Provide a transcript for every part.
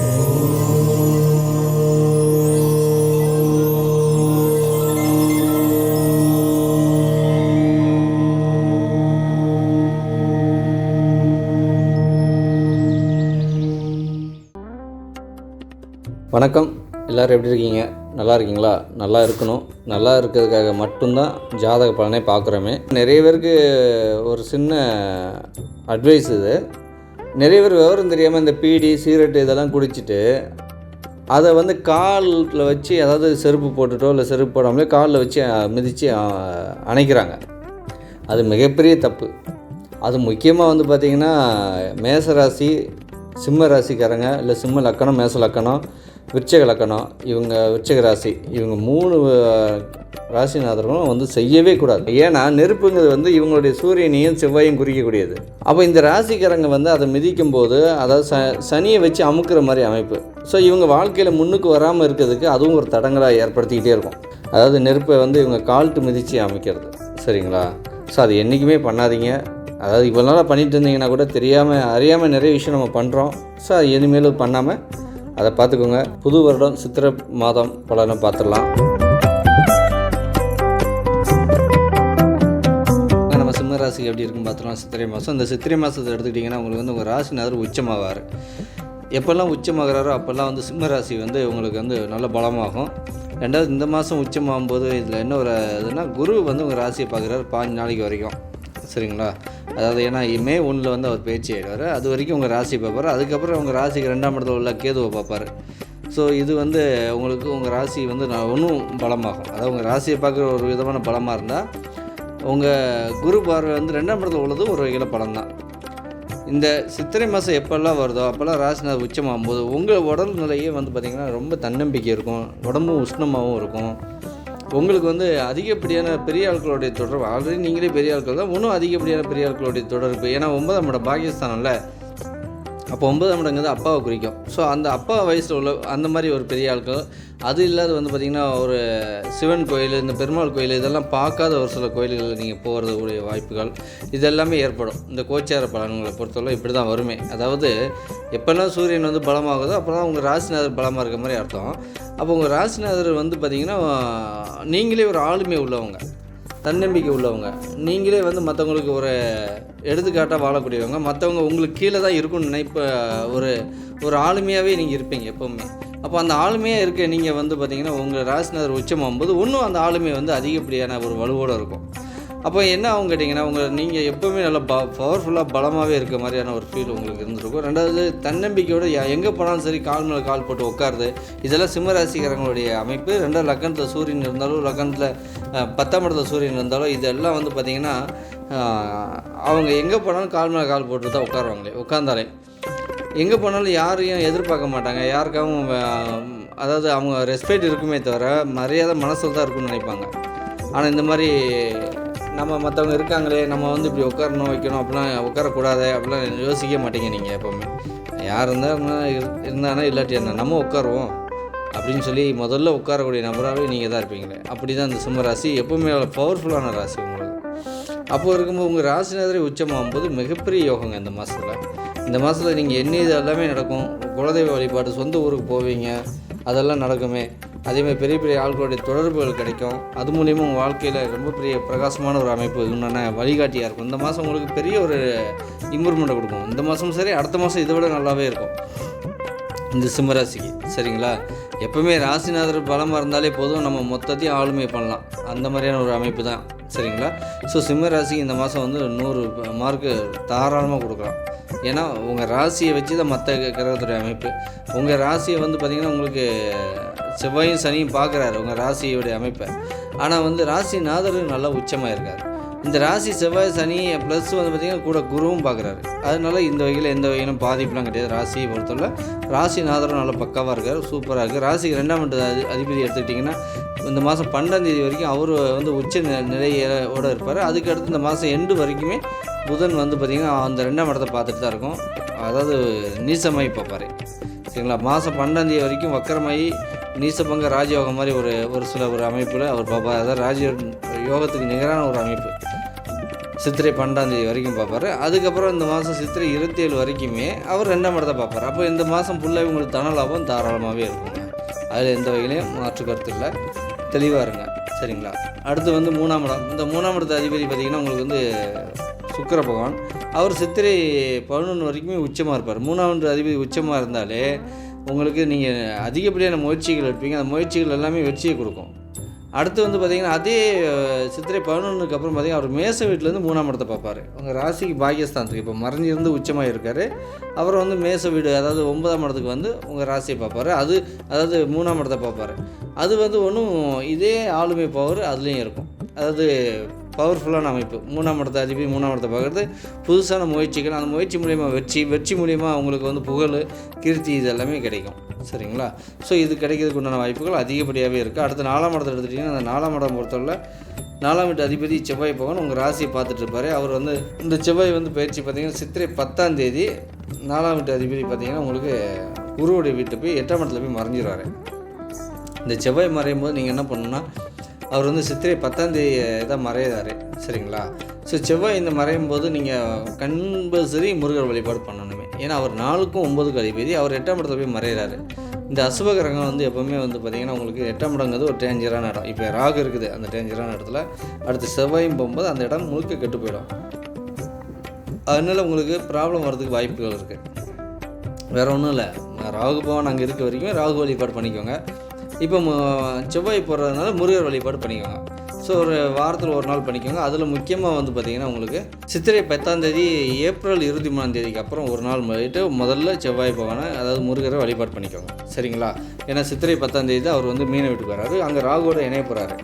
வணக்கம். எல்லோரும் எப்படி இருக்கீங்க? நல்லா இருக்கீங்களா? நல்லா இருக்கணும். நல்லா இருக்கிறதுக்காக மட்டும்தான் ஜாதக பலனை பார்க்குறோமே. நிறைய பேருக்கு ஒரு சின்ன அட்வைஸ் இது. நிறைய பேர் விவரம் தெரியாமல் இந்த பீடி சிகரெட்டு இதெல்லாம் குடிச்சிட்டு அதை வந்து காலில் வச்சு அதாவது செருப்பு போட்டுட்டோ இல்லை செருப்பு போடாமலே காலில் வச்சு மிதித்து அணைக்கிறாங்க. அது மிகப்பெரிய தப்பு. அது முக்கியமாக வந்து பார்த்திங்கன்னா மேசராசி சிம்ம ராசிக்காரங்க இல்லை சிம்ம லக்கணம் மேச லக்கணம் விருச்சக லக்கணம் இவங்க விருச்சக ராசி இவங்க மூணு ராசிநாதர்களும் வந்து செய்யவே கூடாது. ஏன்னா நெருப்புங்கிறது வந்து இவங்களுடைய சூரியனையும் செவ்வாயும் குறிக்கக்கூடியது. அப்போ இந்த ராசிக்காரங்க வந்து அதை மிதிக்கும் போது அதாவது ச சனியை வச்சு அமுக்குற மாதிரி அமைப்பு. ஸோ இவங்க வாழ்க்கையில் முன்னுக்கு வராமல் இருக்கிறதுக்கு அதுவும் ஒரு தடங்களாக ஏற்படுத்திக்கிட்டே இருக்கும். அதாவது நெருப்பை வந்து இவங்க கால்ட்டு மிதித்து அமைக்கிறது. சரிங்களா? ஸோ அது என்றைக்குமே பண்ணாதீங்க. அதாவது இவ்வளோ நாளாக பண்ணிட்டு இருந்தீங்கன்னா கூட தெரியாமல் அறியாமல் நிறைய விஷயம் நம்ம பண்ணுறோம் ஸோ அது இனிமேலும் பண்ணாமல் அதை பார்த்துக்கோங்க. புது வருடம் சித்திரை மாதம் பலனை பார்த்துடலாம். நம்ம சிம்ம ராசிக்கு எப்படி இருக்குன்னு பார்த்துக்கலாம் சித்திரை மாதம். இந்த சித்திரை மாதத்தை எடுத்துக்கிட்டிங்கன்னா உங்களுக்கு வந்து உங்கள் ராசிநாதர் உச்சமாகார் எப்போல்லாம் உச்சமாகறாரோ அப்போல்லாம் வந்து சிம்ம ராசி வந்து உங்களுக்கு வந்து நல்ல பலமாகும். ரெண்டாவது இந்த மாதம் உச்சமாகும்போது இதில் என்ன ஒரு இதுனா குரு வந்து உங்கள் ராசியை பார்க்குறாரு பாஞ்சு நாளைக்கு வரைக்கும். சரிங்களா? அதாவது ஏன்னா மே ஒன்றில் வந்து அவர் பேச்சு ஆயிடுவார். அது வரைக்கும் உங்கள் ராசியை பார்ப்பார். அதுக்கப்புறம் உங்கள் ராசிக்கு ரெண்டாம் இடத்துல உள்ள கேதுவை பார்ப்பார். ஸோ இது வந்து உங்களுக்கு உங்கள் ராசி வந்து நான் ஒன்றும் பலமாகும் அதாவது உங்கள் ராசியை பார்க்குற ஒரு விதமான பலமாக இருந்தால் உங்கள் குரு பார்வை வந்து ரெண்டாம் இடத்துல உள்ளது ஒரு வகையில் பலம் தான் இந்த சித்திரை மாதம் எப்போல்லாம் வருதோ அப்போல்லாம் ராசிநாத் உச்சமாகும் போது உங்கள் உடல் நிலையே வந்து பார்த்திங்கன்னா ரொம்ப தன்னம்பிக்கை இருக்கும். உடம்பும் உஷ்ணமாகவும் இருக்கும். உங்களுக்கு வந்து அதிகப்படியான பெரிய ஆட்களுடைய தொடர்பு. ஆல்ரெடி நீங்களே பெரிய ஆட்கள் தான். இன்னும் அதிகப்படியான பெரிய ஆட்களுடைய தொடர்பு. ஏன்னா ஒன்பதாம் இடம் பாகிஸ்தானில் அப்போ ஒன்பதாம் இடங்கிறது அப்பாவை குறிக்கும். ஸோ அந்த அப்பா வயசில் உள்ள அந்த மாதிரி ஒரு பெரிய ஆட்கள் அது இல்லாத வந்து பார்த்திங்கன்னா ஒரு சிவன் கோயில் இந்த பெருமாள் கோயில் இதெல்லாம் பார்க்காத ஒரு சில கோயில்களில் நீங்கள் போகிறது உடைய வாய்ப்புகள் இதெல்லாமே ஏற்படும். இந்த கோச்சார பலன்களை பொறுத்தவரை இப்படி தான் வருமே. அதாவது எப்போல்லாம் சூரியன் வந்து பலமாகுதோ அப்போ தான் உங்கள் ராசிநாதர் பலமாக இருக்க மாதிரி அர்த்தம். அப்போ உங்கள் ராசிநாதர் வந்து பார்த்திங்கன்னா நீங்களே ஒரு ஆளுமை உள்ளவங்க. தன்னம்பிக்கை உள்ளவங்க. நீங்களே வந்து மற்றவங்களுக்கு ஒரு எடுத்துக்காட்டாக வாழக்கூடியவங்க. மற்றவங்க உங்களுக்கு கீழே தான் இருக்கும்னு நினைப்ப ஒரு ஒரு ஆளுமையாகவே நீங்கள் இருப்பீங்க எப்போவுமே. அப்போ அந்த ஆளுமையாக இருக்க நீங்கள் வந்து பார்த்தீங்கன்னா உங்கள் ராசிநாதர் உச்சமாகும்போது இன்னும் அந்த ஆளுமை வந்து அதிகப்படியான ஒரு வலுவோடு இருக்கும். அப்போ என்ன ஆகும் கேட்டிங்கன்னா உங்கள் நீங்கள் எப்போவுமே நல்லா ப பவர்ஃபுல்லாக பலமாகவே இருக்க மாதிரியான ஒரு ஃபீல் உங்களுக்கு இருந்திருக்கும். ரெண்டாவது தன்னம்பிக்கையோட எங்கே போனாலும் சரி கால் மேலே கால் போட்டு உட்காருது இதெல்லாம் சிம்மராசிக்காரங்களுடைய அமைப்பு. ரெண்டாவது லக்கணத்தில் சூரியன் இருந்தாலும் லக்கணத்தில் பத்தாம் இடத்துல சூரியன் இருந்தாலும் இதெல்லாம் வந்து பார்த்திங்கன்னா அவங்க எங்கே போனாலும் கால் மேலே கால் போட்டு தான் உட்காருவாங்களே உட்காந்தாலே எங்கே போனாலும் யாரையும் எதிர்பார்க்க மாட்டாங்க. யாருக்காகவும் அதாவது அவங்க ரெஸ்பெக்ட் இருக்குமே தவிர மரியாதை மனசில் தான் இருக்கும்னு நினைப்பாங்க. ஆனால் இந்த மாதிரி நம்ம மற்றவங்க இருக்காங்களே நம்ம வந்து இப்படி உட்காரணும் வைக்கணும் அப்படிலாம் உட்காரக்கூடாது அப்படிலாம் யோசிக்க மாட்டீங்க நீங்கள் எப்போவுமே. யார் இருந்தால் இருந்தானா இல்லாட்டி என்ன நம்ம உட்காருவோம் அப்படின்னு சொல்லி முதல்ல உட்காரக்கூடிய நபராகவே நீங்கள் தான் இருப்பீங்களே. அப்படி தான் இந்த சிம்ம ராசி எப்போவுமே பவர்ஃபுல்லான ராசி உங்களுக்கு. அப்போது இருக்கும்போது உங்கள் ராசிநாதரை உச்சமாகும் போது மிகப்பெரிய யோகங்க இந்த மாதத்தில் இந்த மாதத்தில் நீங்கள் என்ன இது எல்லாமே நடக்கும் குலதெய்வ வழிபாடு சொந்த ஊருக்கு போவீங்க அதெல்லாம் நடக்குமே. அதேமாதிரி பெரிய பெரிய ஆட்களுடைய தொடர்புகள் கிடைக்கும். அது மூலியமாக உங்கள் வாழ்க்கையில் ரொம்ப பெரிய பிரகாசமான ஒரு அமைப்பு இன்னொன்று வழிகாட்டியாக இருக்கும். இந்த மாதம் உங்களுக்கு பெரிய ஒரு இம்ப்ரூவ்மெண்ட்டை கொடுக்கும். இந்த மாதமும் சரி அடுத்த மாதம் இதை விட நல்லாவே இருக்கும். இந்த சிம்மராசிக்கு சரிங்களா? எப்பவுமே ராசிநாதர் பலமாக இருந்தாலே போதும். நம்ம மொத்தத்தையும் ஆளுமை பண்ணலாம். அந்த மாதிரியான ஒரு அமைப்பு தான். சரிங்களா? ஸோ சிம்ம ராசிக்கு இந்த மாதம் வந்து நூறு மார்க்கு தாராளமாக கொடுக்கலாம். ஏன்னா உங்கள் ராசியை வச்சு தான் மற்ற கிரகத்துடைய அமைப்பு. உங்கள் ராசியை வந்து பார்த்திங்கன்னா உங்களுக்கு செவ்வாயும் சனியும் பார்க்குறாரு உங்கள் ராசியோடைய அமைப்பை. ஆனால் வந்து ராசிநாதர் நல்லா உச்சமாக இருக்கார். இந்த ராசி செவ்வாய் சனி ப்ளஸ் வந்து பார்த்திங்கன்னா கூட குருவும் பார்க்குறாரு அதனால இந்த வகையில் எந்த வகையிலும் பாதிப்புலாம் கிடையாது. ராசியை பொறுத்தவரை ராசிநாதரும் நல்லா பக்காவாக இருக்கார் சூப்பராக இருக்குது ராசிக்கு ரெண்டாம் அதிபதி எடுத்துக்கிட்டிங்கன்னா இந்த மாதம் பன்னெண்டாம் தேதி வரைக்கும் அவர் வந்து உச்ச நி- நிலையோட இருப்பார். அதுக்கடுத்து இந்த மாதம் எண்டு வரைக்குமே புதன் வந்து பார்த்திங்கன்னா அந்த ரெண்டாம் இடத்தை பார்த்துட்டு தான் இருக்கும். அதாவது நீசமாய் பார்ப்பார் சரிங்களா? மாதம் பன்னெண்டாந்தேதி வரைக்கும் வக்கரமாயி நீசபங்க ராஜயோகம் மாதிரி ஒரு ஒரு சில ஒரு அமைப்பில் அவர் பார்ப்பார். அதாவது ராஜ யோகத்துக்கு நிகரான ஒரு அமைப்பு. சித்திரை பன்னெண்டாந்தேதி வரைக்கும் பார்ப்பாரு. அதுக்கப்புறம் இந்த மாதம் சித்திரை இருபத்தேழு வரைக்குமே அவர் ரெண்டாம் இடத்தை பார்ப்பார். அப்போ இந்த மாதம் ஃபுல்லாக உங்களுக்கு தன லாபம் தாராளமாகவே இருக்குங்க அதில் எந்த வகையிலையும் மாற்று கருத்து இல்லை. தெளிவாக இருங்க. சரிங்களா? அடுத்து வந்து மூணாம் இடம். இந்த மூணாம் இடத்த அதிபதி பார்த்திங்கன்னா உங்களுக்கு வந்து சுக்கர பகவான். அவர் சித்திரை பதினொன்று வரைக்குமே உச்சமாக இருப்பார். மூணாம் அதிபதி உச்சமாக இருந்தாலே உங்களுக்கு நீங்கள் அதிகப்படியான முயற்சிகள் எடுப்பீங்க. அந்த முயற்சிகள் எல்லாமே வெற்றியை கொடுக்கும். அடுத்து வந்து பார்த்திங்கன்னா அதே சித்திரை பதினொன்றுக்கு அப்புறம் பார்த்திங்கன்னா அவர் மேச வீட்டிலேருந்து மூணாம் இடத்தை பார்ப்பார். உங்கள் ராசிக்கு பாகியஸ்தானத்துக்கு இப்போ மறைஞ்சிருந்து உச்சமாக இருக்கார். அப்புறம் வந்து மேச வீடு அதாவது ஒன்பதாம் இடத்துக்கு வந்து உங்கள் ராசியை பார்ப்பார். அது அதாவது மூணாம் இடத்தை பார்ப்பார். அது வந்து ஒன்றும் இதே ஆளுமை பவர் அதுலேயும் இருக்கும். அதாவது பவர்ஃபுல்லான அமைப்பு. மூணாம் இடத்த அதிபதி மூணாம் இடத்தை பார்க்குறது புதுசான முயற்சிகள் அந்த முயற்சி மூலிமா வெற்றி வெற்றி மூலிமா அவங்களுக்கு வந்து புகழ் கீர்த்தி இது எல்லாமே கிடைக்கும். சரிங்களா? ஸோ இது கிடைக்கிறதுக்கு உண்டான வாய்ப்புகள் அதிகப்படியாகவே இருக்குது அடுத்து நாலாம் இடத்தை எடுத்துட்டிங்கன்னா அந்த நாலாம் இடம் பொறுத்தவரை நாலாம் வீட்டு அதிபதி செவ்வாய் பகவான் உங்கள் ராசியை பார்த்துட்டு இருப்பார். அவர் வந்து இந்த செவ்வாய் வந்து பயிற்சி பார்த்தீங்கன்னா சித்திரை பத்தாம் தேதி நாலாம் வீட்டு அதிபதி பார்த்தீங்கன்னா உங்களுக்கு குருவுடைய வீட்டை போய் எட்டாம் இடத்துல போய் மறைஞ்சிருவாரு. இந்த செவ்வாய் மறையும் போது நீங்கள் என்ன பண்ணணும்னா அவர் வந்து சித்திரை பத்தாம் தேதி தான் மறையிறாரு. சரிங்களா? ஸோ செவ்வாய் இந்த மறையும் போது நீங்கள் கம்பல்சரி முருகர் வழிபாடு பண்ணணும். ஏன்னா அவர் நாலுக்கும் ஒம்பதுக்கு அதிபதி. அவர் எட்டாம் இடத்துல போய் மறையிறாரு. இந்த அசுப கிரகம் வந்து எப்போவுமே வந்து பார்த்திங்கன்னா உங்களுக்கு எட்டாம் இடங்கிறது ஒரு டேஞ்சரான இடம். இப்போ ராகு இருக்குது. அந்த டேஞ்சரான இடத்துல அடுத்து செவ்வாயும் போகும்போது அந்த இடம் முழுக்க கெட்டு போயிடும். அதனால உங்களுக்கு ப்ராப்ளம் வர்றதுக்கு வாய்ப்புகள் இருக்குது வேற ஒன்றும் இல்லை. ராகு பவன் அங்கே இருக்க வரைக்கும் ராகு வழிபாடு பண்ணிக்கோங்க. இப்போ செவ்வாய் போடுறதுனால முருகர் வழிபாடு பண்ணிக்கோங்க. ஸோ ஒரு வாரத்தில் ஒரு நாள் பண்ணிக்கோங்க. அதில் முக்கியமாக வந்து பார்த்திங்கன்னா உங்களுக்கு சித்திரை பத்தாம் தேதி ஏப்ரல் இருபத்தி மூணாம் தேதிக்கு அப்புறம் ஒரு நாள் போயிட்டு முதல்ல செவ்வாய் பகவானை அதாவது முருகரை வழிபாடு பண்ணிக்கோங்க. சரிங்களா? ஏன்னா சித்திரை பத்தாம் தேதி தான் அவர் வந்து மீனை வீட்டுக்கு வராரு அங்கே ராகுவோட இணைய போகிறாரு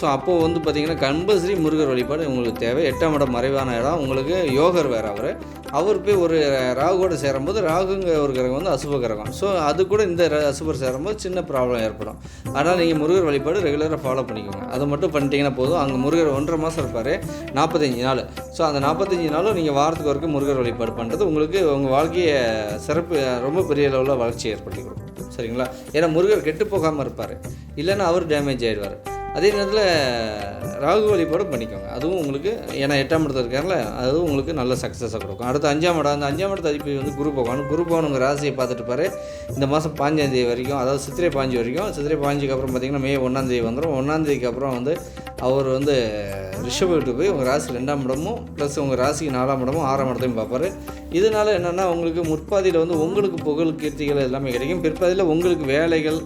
ஸோ அப்போது வந்து பார்த்திங்கன்னா கம்பல்சரி முருகர் வழிபாடு உங்களுக்கு தேவை. எட்டாம் இடம் மறைவான இடம். உங்களுக்கு யோகர் வேறு அவர். அவர் போய் ஒரு ராகுவோடு சேரும்போது ராகுங்க ஒரு கிரகம் வந்து அசுப கிரகம். ஸோ அது கூட இந்த ர- அசுபர் சேரும்போது சின்ன ப்ராப்ளம் ஏற்படும். ஆனால் நீங்கள் முருகர் வழிபாடு ரெகுலராக ஃபாலோ பண்ணிக்கோங்க. அதை மட்டும் பண்ணிட்டீங்கன்னா போதும். அங்கே முருகர் ஒன்றரை மாதம் இருப்பார். நாற்பத்தஞ்சு நாள். ஸோ அந்த நாற்பத்தஞ்சு நாளும் நீங்கள் வாரத்துக்கு வரைக்கும் முருகர் வழிபாடு பண்ணுறது உங்களுக்கு உங்கள் வாழ்க்கையை சிறப்பு ரொம்ப பெரிய லெவலில் வளர்ச்சி ஏற்படுத்தி கொடுக்கும். சரிங்களா? ஏன்னா முருகர் கெட்டு போகாமல் இருப்பார். இல்லைன்னா அவர் டேமேஜ் ஆகிடுவார் அதே நேரத்தில் ராகு படம் பண்ணிக்கோங்க. அதுவும் உங்களுக்கு ஏன்னா எட்டாம் இடத்துல இருக்கார்ல அதுவும் உங்களுக்கு நல்ல சக்ஸஸாக கொடுக்கும். அடுத்து அஞ்சாம் இடம் அந்த அஞ்சாம் இடத்து அதிபதி வந்து குரு பகவான். குரு பகவான் உங்கள் ராசியை பார்த்துட்டு பாரு. இந்த மாதம் பாஞ்சாந்தேதி வரைக்கும் அதாவது சித்திரை பாஞ்சு வரைக்கும் சித்திரை பாஞ்சுக்கு அப்புறம் பார்த்தீங்கன்னா மே ஒன்றாந்தேதி வந்துடும் ஒன்றாந்தேதிக்கு அப்புறம் வந்து அவர் வந்து ரிஷப வீட்டு போய் உங்கள் ராசி ரெண்டாம் இடமும் ப்ளஸ் உங்கள் ராசிக்கு நாலாம் இடமும் ஆறாம் இடத்தையும் பார்ப்பாரு. இதனால என்னென்னா உங்களுக்கு முற்பாதியில் வந்து உங்களுக்கு புகழ் கீர்த்திகள் எல்லாமே கிடைக்கும். பிற்பாதியில் உங்களுக்கு வேலைகள்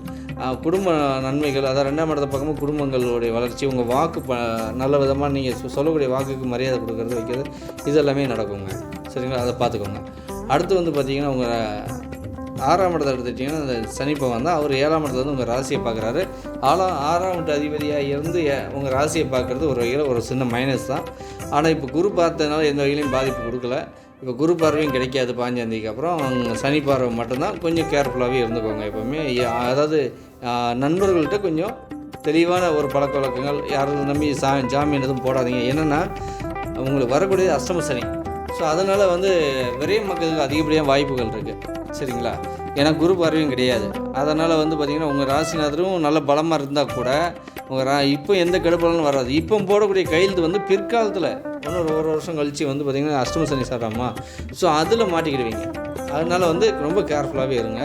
குடும்ப நன்மைகள் அதாவது ரெண்டாம் இடத்த பார்க்கும்போது குடும்பங்களுடைய வளர்ச்சி உங்கள் வாக்கு ப நல்ல விதமாக நீங்கள் சொல்லக்கூடிய வாக்குக்கு மரியாதை கொடுக்கறது வைக்கிறது இது எல்லாமே நடக்குங்க. சரிங்களா? அதை பார்த்துக்கோங்க. அடுத்து வந்து பார்த்தீங்கன்னா உங்கள் ஆறாம் இடத்தை எடுத்துட்டிங்கன்னா அந்த சனி தான். அவர் ஏழாம் இடத்துல வந்து உங்கள் ராசியை பார்க்குறாரு. ஆறாம் ஆறாம் இடத்து அதிபதியாக இருந்து ஏ- உங்கள் ராசியை பார்க்குறது ஒரு வகையில் ஒரு சின்ன மைனஸ் தான். ஆனால் இப்போ குரு பார்த்ததுனால எந்த வகையிலையும் பாதிப்பு கொடுக்கல. இப்போ குரு பார்வையும் கிடைக்காது பாஞ்சாந்திக்கு அப்புறம் அவங்க சனி பார்வை மட்டும்தான். கொஞ்சம் கேர்ஃபுல்லாகவே இருந்துக்கோங்க எப்போவுமே. அதாவது நண்பர்கள்ட்ட கொஞ்சம் தெளிவான ஒரு பழக்க வழக்கங்கள் யாரும் நம்பி சா ஜாமீன் எதுவும் போடாதீங்க. என்னென்னா உங்களுக்கு வரக்கூடிய அஷ்டம சனி. ஸோ அதனால் வந்து விரைய மக்களுக்கு அதிகப்படியாக வாய்ப்புகள் இருக்குது சரிங்களா? ஏன்னா குரு பார்வையும் கிடையாது. அதனால் வந்து பார்த்திங்கன்னா உங்கள் ராசிநாதரும் நல்ல பலமாக இருந்தால் கூட உங்கள் ரா இப்போ எந்த கெடுபலனும் வராது. இப்போ போடக்கூடிய கையெழுத்து வந்து பிற்காலத்தில் இன்னொரு ஒரு வருஷம் கழித்து வந்து பார்த்திங்கன்னா அஷ்டம சனி சாராமா ஸோ அதில் மாட்டிக்கிடுவீங்க. அதனால் வந்து ரொம்ப கேர்ஃபுல்லாகவே இருங்க.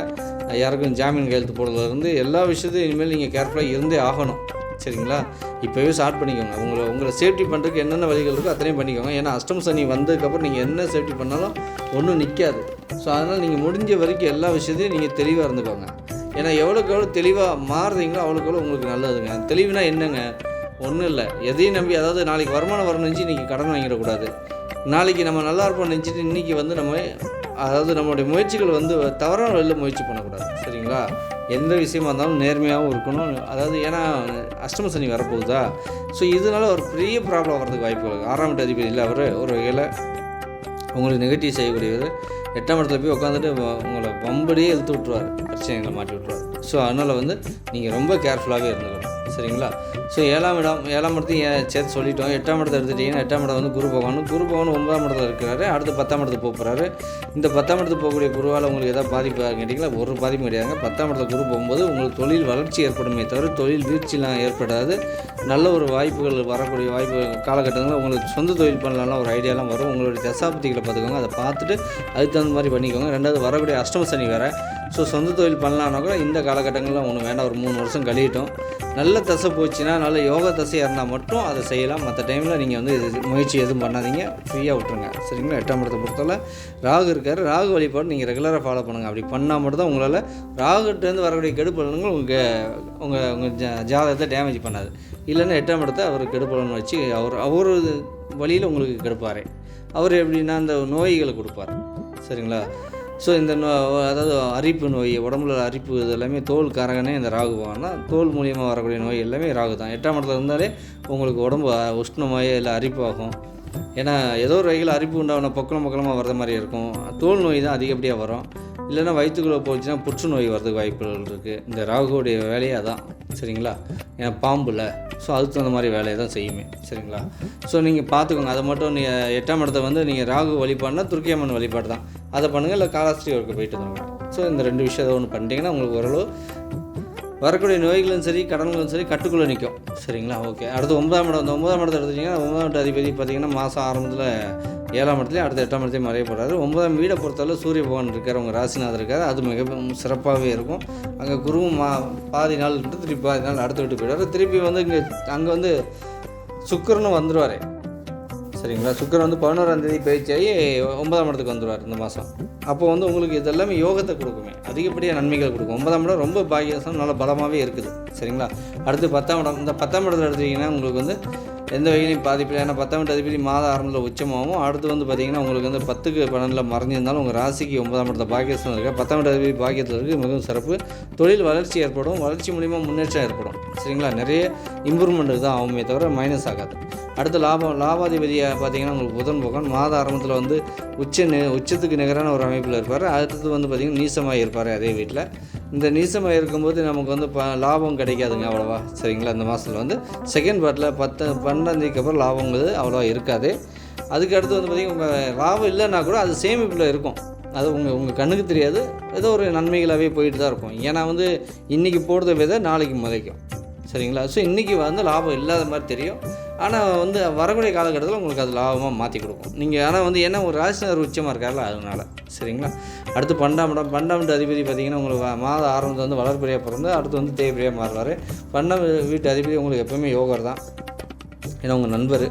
யாருக்கும் ஜாமீன் கையெழுத்து போடுறதுலேருந்து எல்லா விஷயத்தையும் இனிமேல் நீங்கள் கேர்ஃபுல்லாக இருந்தே ஆகணும். சரிங்களா? இப்போவே ஸ்டார்ட் பண்ணிக்கோங்க. உங்களை உங்களை சேஃப்டி பண்ணுறதுக்கு என்னென்ன வழிகள் இருக்கோ அத்தனையும் பண்ணிக்கோங்க. ஏன்னா அஷ்டம சனி வந்ததுக்கப்புறம் நீங்கள் என்ன சேஃப்டி பண்ணாலும் ஒன்றும் நிற்காது ஸோ அதனால் நீங்கள் முடிஞ்ச வரைக்கும் எல்லா விஷயத்தையும் நீங்கள் தெளிவாக இருந்துக்கோங்க. ஏன்னா எவ்வளோக்கு எவ்வளோ தெளிவாக மாறுறீங்களோ அவ்வளோக்கு எவ்வளோ உங்களுக்கு நல்லதுங்க. தெளிவுனா என்னங்க? ஒன்றும் இல்லை. எதையும் நம்பி அதாவது நாளைக்கு வருமானம் வரணும் நினச்சி இன்றைக்கி கடன் வாங்கிடக்கூடாது. நாளைக்கு நம்ம நல்லா இருப்போம் நினச்சிட்டு இன்றைக்கி வந்து நம்ம அதாவது நம்மளுடைய முயற்சிகள் வந்து தவறான வழியில் முயற்சி பண்ணக்கூடாது. சரிங்களா? எந்த விஷயமா இருந்தாலும் நேர்மையாகவும் இருக்கணும். அதாவது ஏன்னா அஷ்டம சனி வரப்போகுதா? ஸோ இதனால ஒரு பெரிய ப்ராப்ளம் வரதுக்கு வாய்ப்பு இருக்குது ஆறாம் வீட்டு அதிபதி இல்லை அவர். ஒரு வகையில் உங்களுக்கு நெகட்டிவ் செய்யக்கூடியவர். எட்டாம் இடத்துல போய் உட்காந்துட்டு உங்களை பம்படியே இழுத்து விட்ருவார் பிரச்சனைகளை மாட்டி விட்ருவார் ஸோ அதனால் வந்து நீங்கள் ரொம்ப கேர்ஃபுல்லாகவே இருந்துக்கணும். சரிங்களா? ஸோ ஏழாம் இடம் ஏழாம் இடத்தையும் ஏ- சேர்த்து சொல்லிட்டோம்? எட்டாம் இடத்தை எடுத்துட்டிங்கன்னா எட்டாம் இடம் வந்து குரு பகவான். குரு பகவான் ஒன்பதாம் இடத்துல இருக்கிறாரு அடுத்து பத்தாம் இடத்துக்கு போக போகிறாரு இந்த பத்தாம் இடத்துக்கு போகக்கூடிய குருவால் உங்களுக்கு எதாவது பாதிப்பு கேட்டிங்களா? ஒரு பாதிப்பு கிடையாதுங்க. பத்தாம் இடத்துல குரு போகும்போது உங்களுக்கு தொழில் வளர்ச்சி ஏற்படுமே தவிர தொழில் வீழ்ச்சிலாம் ஏற்படாது. நல்ல ஒரு வாய்ப்புகள் வரக்கூடிய வாய்ப்பு காலகட்டங்களில் உங்களுக்கு சொந்த தொழில் பண்ணலாம் ஒரு ஐடியாலாம் வரும். உங்களுடைய தசாபதிகளை பார்த்துக்கோங்க. அதை பார்த்துட்டு அதுக்கு தகுந்த மாதிரி பண்ணிக்கோங்க. ரெண்டாவது வரக்கூடிய அஷ்டம சனி வேறு. ஸோ சொந்த தொழில் பண்ணலான்னா கூட இந்த காலகட்டங்களில் ஒன்று வேண்டாம். ஒரு மூணு வருஷம் கழியட்டும் நல்ல தசை போச்சுன்னா நல்ல யோகா தசையாக இருந்தால் மட்டும் அதை செய்யலாம். மற்ற டைமில் நீங்கள் வந்து இது முயற்சி எதுவும் பண்ணாதீங்க. ஃப்ரீயாக விட்டுருங்க. சரிங்களா? எட்டாம் இடத்தை பொறுத்தவரை ராகு இருக்கார். ராகு வழிபாடு நீங்கள் ரெகுலராக ஃபாலோ பண்ணுங்கள் அப்படி பண்ணால் மட்டும் தான் உங்களால் ராகுகிட்டேருந்து வரக்கூடிய கெடுப்பலன்கள் உங்கள் உங்கள் உங்கள் ஜா ஜாதகத்தை டேமேஜ் பண்ணாது. இல்லைன்னா எட்டாம் இடத்தை அவர் கெடுப்பலன் வச்சு அவர் அவர் வழியில் உங்களுக்கு கெடுப்பார். அவர் எப்படின்னா அந்த நோய்களை கொடுப்பார். சரிங்களா? ஸோ இந்த நோ அதாவது அரிப்பு நோய் உடம்புல அரிப்பு இது எல்லாமே தோல் காரகனே இந்த ராகு பகவான் தோல் மூலியமாக வரக்கூடிய நோய் எல்லாமே ராகு தான். எட்டாம் இடத்துல இருந்தாலே உங்களுக்கு உடம்பு உஷ்ணமாயோ இல்லை அரிப்பாகும். ஏன்னா ஏதோ ஒரு வகையில் அரிப்பு உண்டான பக்கம் பக்கமாக வர்ற மாதிரி இருக்கும். தோல் நோய் தான் அதிகப்படியாக வரும். இல்லைன்னா வயிற்றுக்குள்ளே போச்சுன்னா புற்றுநோய் வரதுக்கு வாய்ப்புகள் இருக்குது இந்த ராகுவோடைய வேலையே அதான். சரிங்களா? ஏன்னா பாம்புல. ஸோ அதுக்கு தகுந்த மாதிரி வேலையை தான் செய்யுமே. சரிங்களா? ஸோ நீங்கள் பார்த்துக்கோங்க. அதை மட்டும் நீங்கள் எட்டாம் இடத்த வந்து நீங்கள் ராகு வழிபாடுனா துர்க்கியம்மன் வழிபாடு தான். அதை பண்ணுங்கள் இல்லை காலாஸ்திரி ஒர்க்கு போயிட்டு வந்துங்க ஸோ இந்த ரெண்டு விஷயத்தை ஒன்று பண்ணிட்டீங்கன்னா உங்களுக்கு ஓரளவு வரக்கூடிய நோய்களும் சரி கடன்களும் சரி கட்டுக்குள்ளே நிற்கும் சரிங்களா? ஓகே அடுத்து ஒன்பதாம் இடம் அந்த ஒன்பதாம் இடத்தை எடுத்துட்டிங்கன்னா ஒன்பதாம் இடத்து அதிபதி பார்த்தீங்கன்னா மாதம் ஆரம்பத்தில் ஏழாம் இடத்துலையும் அடுத்த எட்டாம் இடத்துலையும் மறைய போகிறாரு ஒன்பதாம் வீடை பொறுத்தளவு சூரிய பகவான் இருக்கார் உங்கள் ராசிநாதர் இருக்கார். அது மிக சிறப்பாகவே இருக்கும். அங்கே குருவும் மா பாதி நாள் இருந்து திருப்பி பாதி நாள் அடுத்து விட்டு போயிடுவார். திருப்பி வந்து இங்கே அங்கே வந்து சுக்கரனும் வந்துடுவார் சரிங்களா? சுக்கரன் வந்து பதினோராம் தேதி பயிற்சியாகி ஒன்பதாம் இடத்துக்கு வந்துடுவார் இந்த மாதம் அப்போ வந்து உங்களுக்கு இதெல்லாமே யோகத்தை கொடுக்குமே. அதிகப்படியாக நன்மைகள் கொடுக்கும். ஒன்பதாம் இடம் ரொம்ப பாகியசம் நல்ல பலமாகவே இருக்குது. சரிங்களா? அடுத்து பத்தாம் இடம் இந்த பத்தாம் இடத்துல எடுத்தீங்கன்னா உங்களுக்கு வந்து எந்த வகையிலையும் பாதிப்பு ஏன்னா பத்தாம் அதிபதி மாத ஆரம்பத்தில் உச்சமாகவும் அடுத்து வந்து பார்த்தீங்கன்னா உங்களுக்கு வந்து பத்துக்கு பன்னெண்டில் மறைஞ்சிருந்தாலும் உங்கள் ராசிக்கு ஒன்பதாம் இடத்த பாக்கியஸ்தான் இருக்குது பத்தாம் அதிபதி பாக்கியத்தில் இருக்குது மிகவும் சிறப்பு. தொழில் வளர்ச்சி ஏற்படும். வளர்ச்சி மூலிமா முன்னேற்றம் ஏற்படும். சரிங்களா? நிறைய இம்ப்ரூவ்மெண்ட்டுக்கு தான் ஆகுமே தவிர மைனஸ் ஆகாது. அடுத்து லாபம் லாபாதிபதியாக பார்த்தீங்கன்னா உங்களுக்கு புதன் பகவான் மாத ஆரம்பத்தில் வந்து உச்ச உச்சத்துக்கு நிகரான ஒரு அமைப்பில் இருப்பார். அடுத்தது வந்து பார்த்திங்கன்னா நீசமாக இருப்பார் அதே வீட்டில் இந்த நீசமாக இருக்கும்போது நமக்கு வந்து ப லாபம் கிடைக்காதுங்க அவ்வளோவா. சரிங்களா? இந்த மாதத்தில் வந்து செகண்ட் பார்ட்டில் பத்து பன்னெண்டாந்தேதிக்கு அப்புறம் லாபங்கிறது அவ்வளோவா இருக்காது. அதுக்கு அடுத்து வந்து பார்த்திங்கன்னா உங்கள் லாபம் இல்லைன்னா கூட அது சேமிப்பில் இருக்கும். அது உங்கள் உங்கள் கண்ணுக்கு தெரியாது. ஏதோ ஒரு நன்மைகளாகவே போயிட்டு தான் இருக்கும். ஏன்னா வந்து இன்றைக்கி போடுறத வித நாளைக்கு முளைக்கும். சரிங்களா? ஸோ இன்றைக்கி வந்து லாபம் இல்லாத மாதிரி தெரியும். ஆனால் வந்து வரக்கூடிய காலகட்டத்தில் உங்களுக்கு அது லாபமாக மாற்றி கொடுக்கும். நீங்கள் ஆனால் வந்து என்ன ஒரு ராசினர் உச்சமாக இருக்கார்ல அதனால. சரிங்களா? அடுத்து பன்னெண்டாம் இடம். பன்னெண்டாம் வீட்டு அதிபதி பார்த்தீங்கன்னா உங்களுக்கு மாத ஆரம்பத்தில் வந்து வளர்பிரியாக பிறந்து அடுத்து வந்து தேய்பிரியாக மாறுவார். பன்னெண்டாம் வீட்டு அதிபதி உங்களுக்கு எப்போவுமே யோகர் தான். ஏன்னா உங்கள் நண்பர்.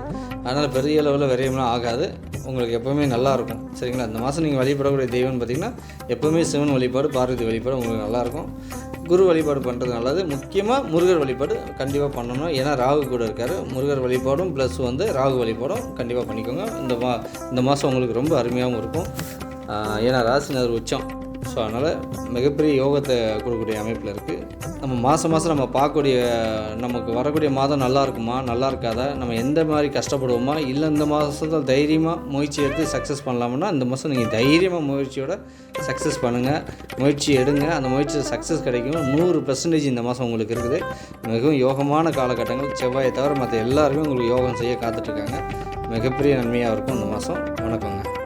அதனால் பெரிய அளவில் விரயம்லாம் ஆகாது. உங்களுக்கு எப்போவுமே நல்லாயிருக்கும் சரிங்களா? இந்த மாதம் நீங்கள் வழிபடக்கூடிய தெய்வம்னு பார்த்தீங்கன்னா எப்போவுமே சிவன் வழிபாடு பார்வதி வழிபாடு உங்களுக்கு நல்லாயிருக்கும் குரு வழிபாடு பண்ணுறது நல்லது. முக்கியமாக முருகர் வழிபாடு கண்டிப்பாக பண்ணணும். ஏன்னா ராகு கூட இருக்கார். முருகர் வழிபாடும் ப்ளஸ் வந்து ராகு வழிபாடும் கண்டிப்பாக பண்ணிக்கோங்க. இந்த மா இந்த மாதம் உங்களுக்கு ரொம்ப அருமையாகவும் இருக்கும். ஏன்னா ராசினர் உச்சம். ஸோ அதனால் மிகப்பெரிய யோகத்தை கொடுக்கக்கூடிய அமைப்பில் இருக்குது நம்ம மாதம் மாதம் நம்ம பார்க்கக்கூடிய நமக்கு வரக்கூடிய மாதம் நல்லா இருக்குமா நல்லா இருக்காதா நம்ம எந்த மாதிரி கஷ்டப்படுவோமா இல்லை இந்த மாதத்தில் தைரியமாக முயற்சி எடுத்து சக்ஸஸ் பண்ணலாம்னா இந்த மாதம் நீங்கள் தைரியமாக முயற்சியோட சக்ஸஸ் பண்ணுங்கள் முயற்சி எடுங்க. அந்த முயற்சி சக்ஸஸ் கிடைக்கும் நூறு பர்சன்டேஜ் இந்த மாதம் உங்களுக்கு இருக்குது. மிகவும் யோகமான காலகட்டங்கள். செவ்வாயை தவிர மற்ற எல்லாருமே உங்களுக்கு யோகம் செய்ய காத்துட்ருக்காங்க மிகப்பெரிய நன்மையாக இருக்கும் இந்த மாதம் வணக்கங்க.